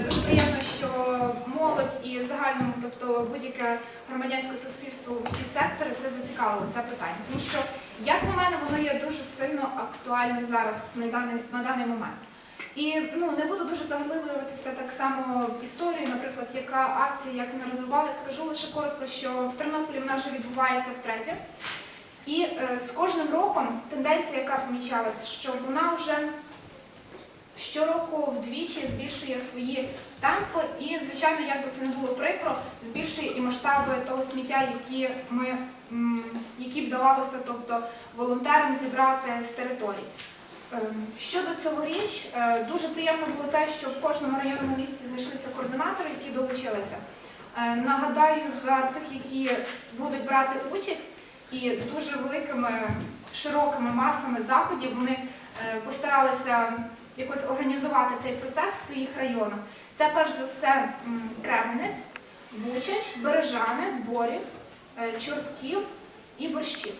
дуже приємно, що молодь і в загальному, тобто будь-яке громадянське суспільство, всі сектори це зацікавило це питання. Тому що, як на мене, воно є дуже сильно актуальним зараз на даний, на даний момент. І ну не буду дуже заглиблюватися так само в історію, наприклад, яка акція, як вона розвивалася. Скажу лише коротко, що в Тернополі вона вже відбувається втретє. І е, з кожним роком тенденція, яка помічалась, що вона вже вдвічі збільшує свої темпи, і, звичайно, як би це не було прикро, збільшує і масштаби того сміття, які ми які б вдавалося, тобто волонтерам зібрати з територій. Ем, Щодо цьогоріч, е, дуже приємно було те, що в кожному районному місці знайшлися координатори, які долучилися. Е, Нагадаю за тих, які будуть брати участь, і дуже великими широкими масами заходів вони е, постаралися якось організувати цей процес в своїх районах. Це перш за все Кременець, Бучач, Бережани, Зборів, е, Чортків і Борщів.